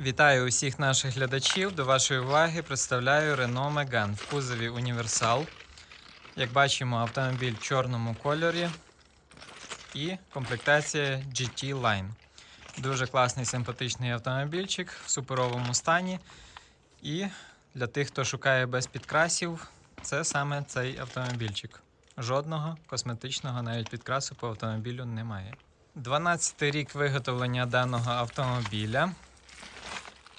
Вітаю усіх наших глядачів. До вашої уваги представляю Renault Megane в кузові Універсал. Як бачимо, автомобіль в чорному кольорі і комплектація GT Line. Дуже класний симпатичний автомобільчик в суперовому стані. І для тих, хто шукає без підкрасів, це саме цей автомобільчик. Жодного косметичного навіть підкрасу по автомобілю немає. 12 рік виготовлення даного автомобіля.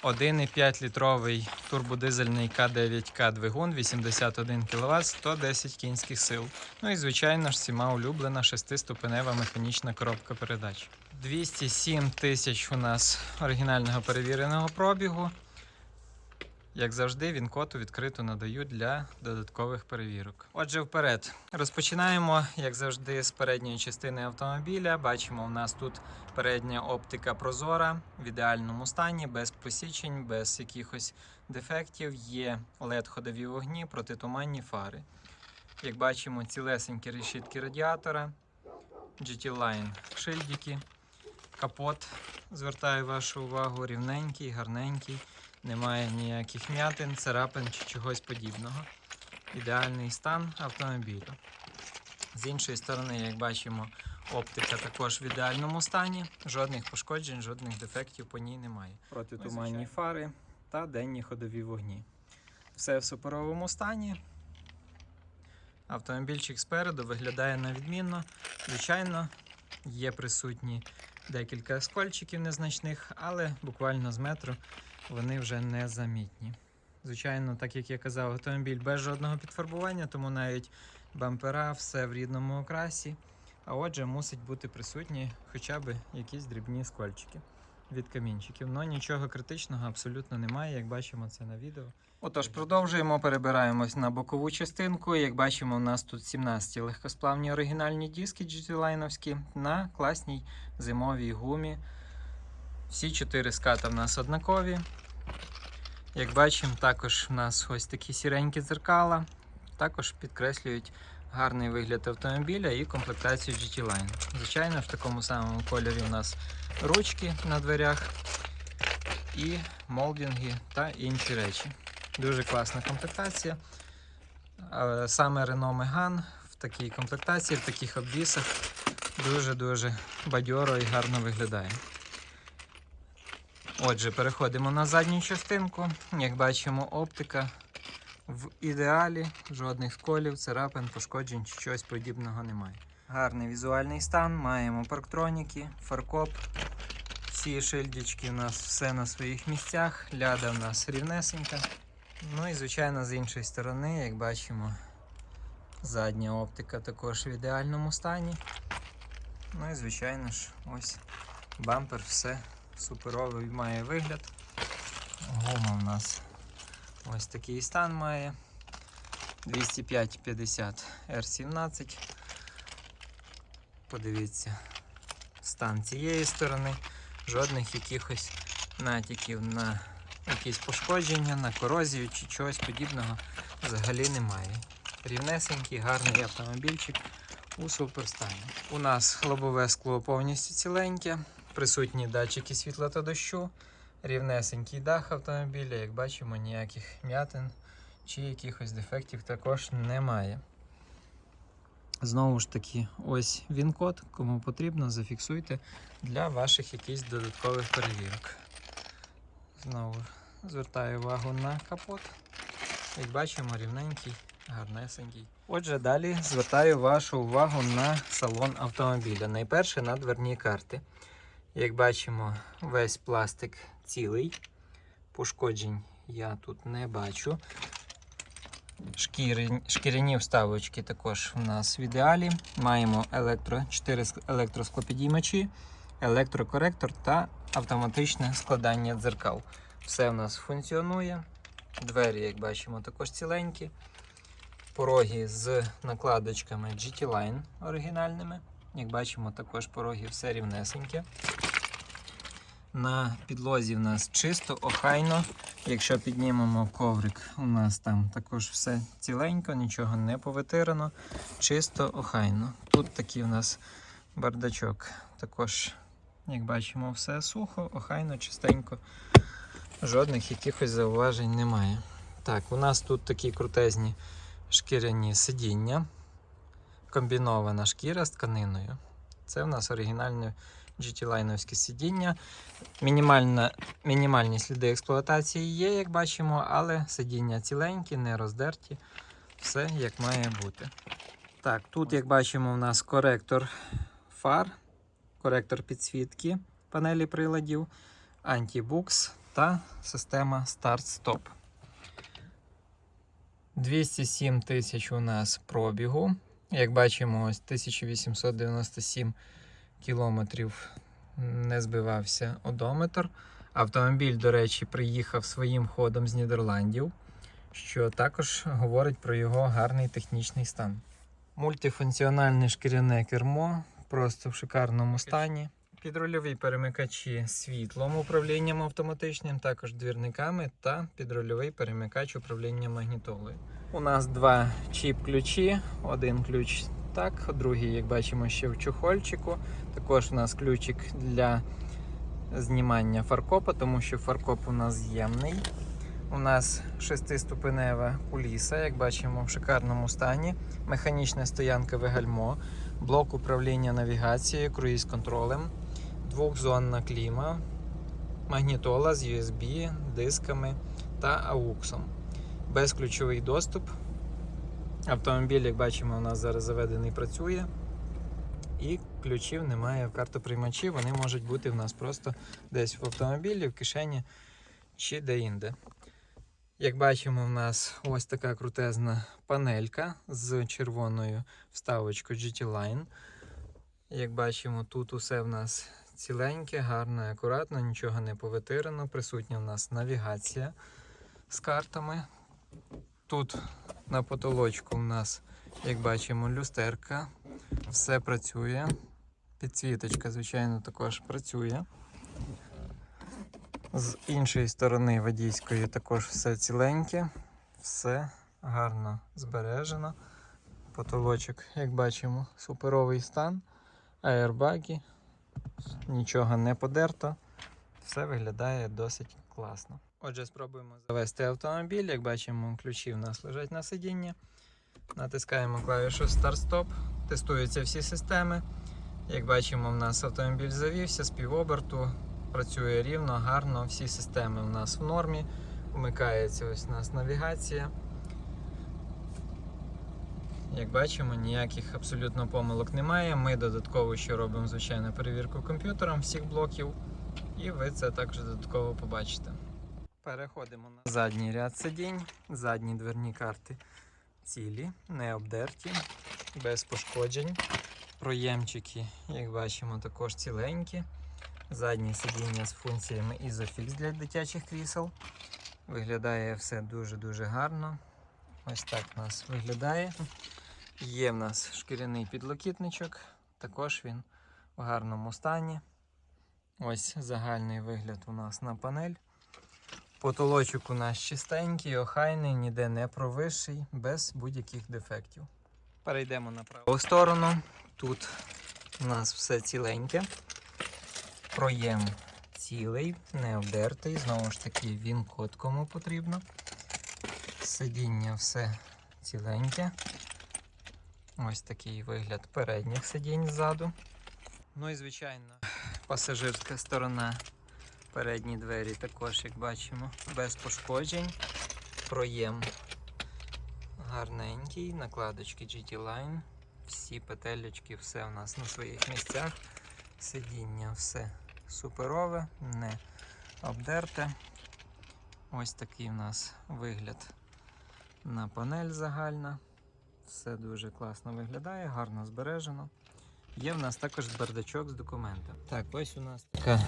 1,5 літровий турбодизельний К9К двигун, 81 кВт, 110 кінських сил. Ну і звичайно ж всіма улюблена шестиступенева механічна коробка передач. 207 тисяч у нас оригінального перевіреного пробігу. Як завжди, він коту відкрито надаю для додаткових перевірок. Отже, вперед. Розпочинаємо, як завжди, з передньої частини автомобіля. Бачимо, у нас тут передня оптика прозора в ідеальному стані, без посічень, без якихось дефектів. Є LED-ходові вогні, протитуманні фари. Як бачимо, цілесенькі решітки радіатора, GT Line шильдики, капот. Звертаю вашу увагу, рівненький, гарненький. Немає ніяких м'ятин, царапин чи чогось подібного. Ідеальний стан автомобілю. З іншої сторони, як бачимо, оптика також в ідеальному стані. Жодних пошкоджень, жодних дефектів по ній немає. Протитуманні фари та денні ходові вогні. Все в суперовому стані. Автомобільчик спереду виглядає на відмінно. Звичайно, є присутні декілька оскольчиків незначних, але буквально з метру вони вже незамітні. Звичайно, так як я казав, автомобіль без жодного підфарбування, тому навіть бампера, все в рідному окрасі. А отже, мусить бути присутні хоча б якісь дрібні скольчики від камінчиків. Ну нічого критичного абсолютно немає, як бачимо це на відео. Отож, продовжуємо, перебираємось на бокову частинку. Як бачимо, у нас тут 17 легкосплавні оригінальні диски GT-лайновські на класній зимовій гумі. Всі чотири ската в нас однакові. Як бачимо, також в нас ось такі сіренькі дзеркала. Також підкреслюють гарний вигляд автомобіля і комплектацію GT Line. Звичайно, в такому самому кольорі у нас ручки на дверях і молдинги та інші речі. Дуже класна комплектація. Саме Renault Megane в такій комплектації, в таких обвісах дуже-дуже бадьоро і гарно виглядає. Отже, переходимо на задню частинку. Як бачимо, оптика в ідеалі, жодних сколів, царапин, пошкоджень чогось подібного немає. Гарний візуальний стан, маємо парктроніки, фаркоп. Всі шильдички у нас все на своїх місцях, ляда в нас рівнесенька. Ну і звичайно, з іншої сторони, як бачимо, задня оптика також в ідеальному стані. Ну і звичайно ж, ось бампер, все суперовий має вигляд. Гума у нас ось такий стан має. 205-50 R17. Подивіться, стан цієї сторони. Жодних якихось натяків на якісь пошкодження, на корозію чи чогось подібного взагалі немає. Рівнесенький, гарний автомобільчик у суперстані. У нас лобове скло повністю ціленьке, присутні датчики світла та дощу, рівнесенький дах автомобіля, як бачимо, ніяких м'ятин чи якихось дефектів також немає. Знову ж таки, ось він код, кому потрібно, зафіксуйте для ваших якихось додаткових перевірок. Знову звертаю увагу на капот. Як бачимо, рівненький, гарнесенький. Отже, далі звертаю вашу увагу на салон автомобіля. Найперше на дверні карти. Як бачимо, весь пластик цілий. Пошкоджень я тут не бачу. Шкіри, шкіряні вставочки також у нас в ідеалі. Маємо електро, 4 електросклопідіймачі, електрокоректор та автоматичне складання дзеркал. Все у нас функціонує. Двері, як бачимо, також ціленькі. Пороги з накладочками GT Line оригінальними. Як бачимо, також пороги все рівнесеньке. На підлозі в нас чисто, охайно. Якщо піднімемо коврик, у нас там також все ціленько, нічого не повитирано, чисто, охайно. Тут такий у нас бардачок. Також, як бачимо, все сухо, охайно, чистенько. жодних якихось зауважень немає. Так, у нас тут такі крутезні шкіряні сидіння, комбінована шкіра з тканиною. Це у нас оригінальне GT-лайновське сидіння. Мінімальна, мінімальні сліди експлуатації є, як бачимо, але сидіння ціленькі, не роздерті. Все як має бути. Так, тут, як бачимо, у нас коректор фар, коректор підсвітки панелі приладів, антибукс та система старт-стоп. 207 тисяч у нас пробігу. Як бачимо, ось 1897 кілометрів не збивався одометр. Автомобіль, до речі, приїхав своїм ходом з Нідерландів, що також говорить про його гарний технічний стан. Мультифункціональне шкіряне кермо, просто в шикарному стані. Підрульові перемикачі світлом управлінням автоматичним, також двірниками та підрульовий перемикач управління магнітолою. У нас два чіп-ключі, один ключ так, другий, як бачимо, ще в чохольчику. Також у нас ключик для знімання фаркопа, тому що фаркоп у нас з'ємний. У нас шестиступенева куліса, як бачимо, в шикарному стані. Механічна стоянка вигальмо, блок управління навігацією, круїз-контролем, двохзонна кліма, магнітола з USB, дисками та ауксом. Безключовий доступ. Автомобіль, як бачимо, у нас зараз заведений працює. І ключів немає в картоприймачі, вони можуть бути в нас просто десь в автомобілі, в кишені чи де-інде. Як бачимо, в нас ось така крутезна панелька з червоною вставочкою GT Line. Як бачимо, тут усе в нас ціленьке, гарно і акуратно, нічого не повитирано. Присутня в нас навігація з картами. Тут на потолочку у нас, як бачимо, люстерка. Все працює. Підсвіточка, звичайно, також працює. З іншої сторони водійської також все ціленьке, все гарно збережено. Потолочок, як бачимо, суперовий стан, аербаги, нічого не подерто, все виглядає досить класно. Отже, спробуємо завести автомобіль. Як бачимо, ключі в нас лежать на сидінні. Натискаємо клавішу Старт-Стоп, тестуються всі системи. Як бачимо, в нас автомобіль завівся з півоберту, працює рівно, гарно, всі системи у нас в нормі. Вмикається ось у нас навігація. Як бачимо, ніяких абсолютно помилок немає. Ми додатково ще робимо, звичайно, перевірку комп'ютером всіх блоків, і ви це також додатково побачите. Переходимо на задній ряд сидінь, задні дверні карти цілі, не обдерті, без пошкоджень. Проємчики, як бачимо, також ціленькі. Задні сидіння з функціями Isofix для дитячих крісел. Виглядає все дуже-дуже гарно. Ось так у нас виглядає. Є в нас шкіряний підлокітничок, також він в гарному стані. Ось загальний вигляд у нас на панель. Потолочок у нас чистенький, охайний, ніде не провисший, без будь-яких дефектів. Перейдемо на праву сторону. Тут у нас все ціленьке. Проєм цілий, не обдертий. Знову ж таки, він код кому потрібно. Сидіння все ціленьке. Ось такий вигляд передніх сидінь ззаду. Ну і звичайно, пасажирська сторона. Передні двері також, як бачимо, без пошкоджень. Проєм гарненький, накладочки GT Line. Всі петелечки, все у нас на своїх місцях. Сидіння все суперове, не обдерте. Ось такий у нас вигляд на панель загальна. Все дуже класно виглядає, гарно збережено. Є в нас також бардачок з документами. Так, ось у нас така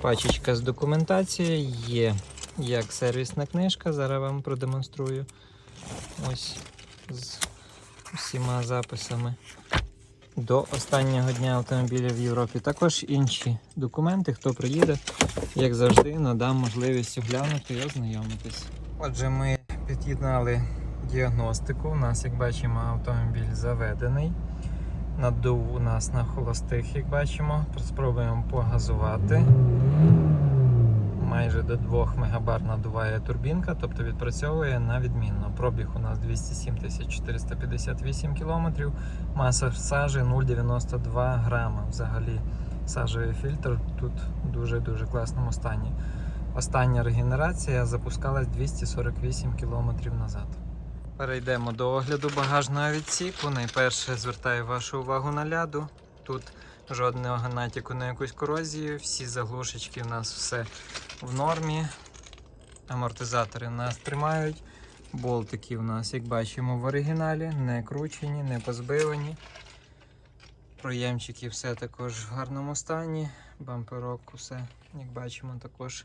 пачечка з документацією. Є як сервісна книжка, зараз вам продемонструю. Ось з усіма записами до останнього дня автомобіля в Європі. Також інші документи, хто приїде, як завжди, надам можливість оглянути і ознайомитись. Отже, ми під'єднали діагностику. У нас, як бачимо, автомобіль заведений. Надув у нас на холостих, як бачимо. Спробуємо погазувати. майже до 2 мегабар надуває турбінка, тобто відпрацьовує на відмінно. Пробіг у нас 207 458 кілометрів, маса сажі 0,92 грама. Взагалі сажевий фільтр тут в дуже-дуже класному стані. Остання регенерація запускалась 248 км назад. Перейдемо до огляду багажного відсіку. Найперше звертаю вашу увагу на ляду. Тут жодного натяку на якусь корозію, всі заглушечки у нас все в нормі. Амортизатори нас тримають. Болтики у нас, як бачимо, в оригіналі, не кручені, не позбивані. Проємчики все також в гарному стані. Бамперок, усе, як бачимо, також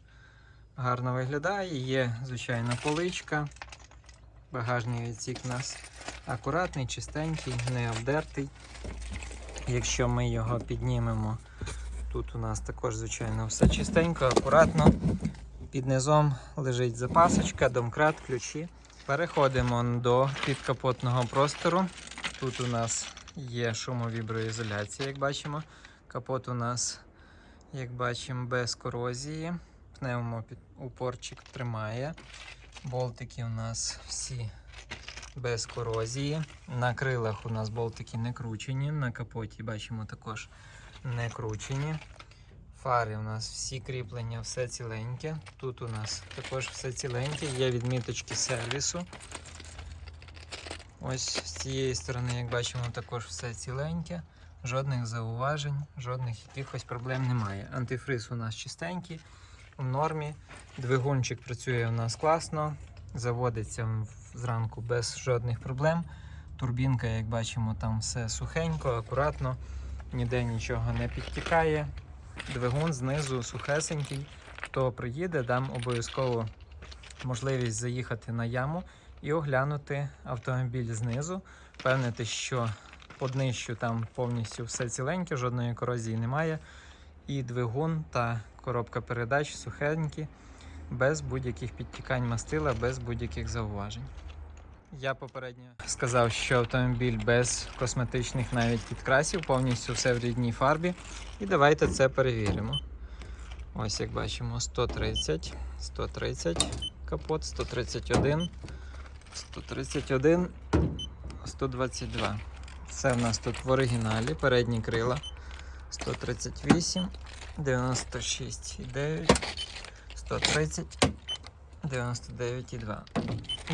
гарно виглядає. Є, звичайно, поличка. Багажний відсік у нас акуратний, чистенький, не обдертий. Якщо ми його піднімемо, тут у нас також, звичайно, все чистенько, акуратно. Під низом лежить запасочка, домкрат, ключі. Переходимо до підкапотного простору. Тут у нас є шумовіброізоляція, як бачимо. Капот у нас, як бачимо, без корозії. Пневмоупорчик тримає. Болтики у нас всі без корозії. На крилах у нас болтики не кручені, на капоті бачимо також не кручені. Фари у нас всі кріплення, все ціленьке. Тут у нас також все ціленьке, є відміточки сервісу. Ось з цієї сторони, як бачимо, також все ціленьке. Жодних зауважень, жодних якихось проблем немає. Антифриз у нас чистенький, в нормі. Двигунчик працює у нас класно, заводиться зранку без жодних проблем. Турбінка, як бачимо, там все сухенько, акуратно, ніде нічого не підтікає. Двигун знизу сухесенький. Хто приїде, дам обов'язково можливість заїхати на яму і оглянути автомобіль знизу, впевнити, що по днищу там повністю все ціленьке, жодної корозії немає. І двигун та коробка передач сухенькі, без будь-яких підтікань мастила, без будь-яких зауважень. Я попередньо сказав, що автомобіль без косметичних навіть підкрасів, повністю все в рідній фарбі. І давайте це перевіримо. Ось як бачимо, 130, 130 капот, 131, 131, 122. Все в нас тут в оригіналі, передні крила 138, 96,9, 130, 99,2.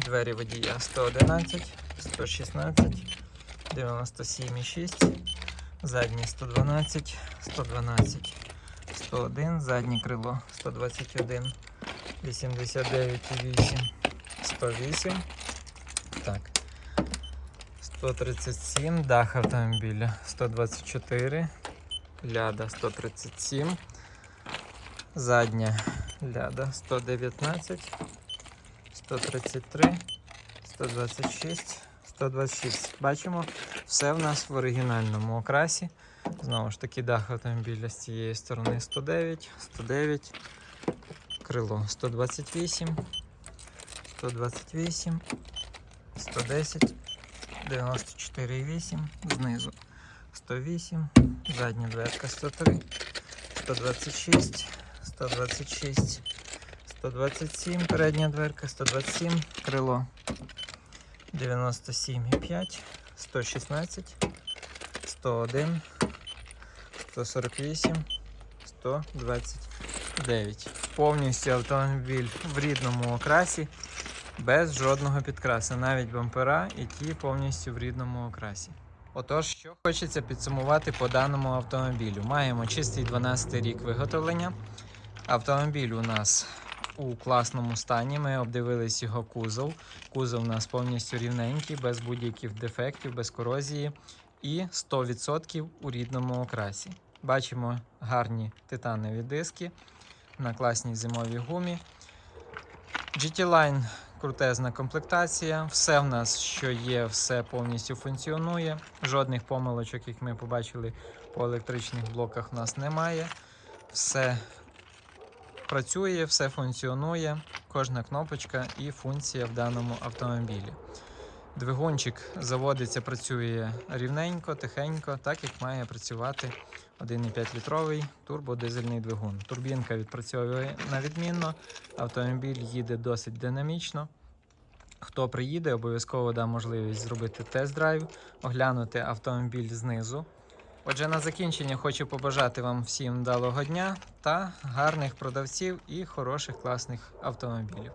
Двері водія 111, 116, 97,6, задні 112, 112, 101, заднє крило 121, 89,8, 108. Так. 137, дах автомобіля 124, ляда 137, задня ляда 119, 133, 126, 126. Бачимо, все в нас в оригінальному окрасі. Знову ж таки, дах автомобіля з цієї сторони 109, 109, крило 128, 128, 110, 94,8, знизу 108, задня дверка 103, 126, 126, 127, передня дверка 127, крило 97,5, 116, 101, 148, 129. Повністю автомобіль в рідному окрасі, без жодного підкрасу, навіть бампера і ті повністю в рідному окрасі. Отож, що хочеться підсумувати по даному автомобілю. Маємо чистий 12 рік виготовлення. Автомобіль у нас у класному стані. Ми обдивились його кузов. Кузов у нас повністю рівненький, без будь-яких дефектів, без корозії і 100% у рідному окрасі. Бачимо гарні титанові диски на класній зимовій гумі. GT-Line крутезна комплектація. Все в нас, що є, все повністю функціонує. Жодних помилочок, як ми побачили по електричних блоках, у нас немає. Все працює, все функціонує, кожна кнопочка і функція в даному автомобілі. Двигунчик заводиться, працює рівненько, тихенько, так як має працювати 1,5 літровий турбодизельний двигун. Турбінка відпрацьовує на відмінно, автомобіль їде досить динамічно. Хто приїде, обов'язково дам можливість зробити тест-драйв, оглянути автомобіль знизу. Отже, на закінчення хочу побажати вам всім вдалого дня та гарних продавців і хороших класних автомобілів.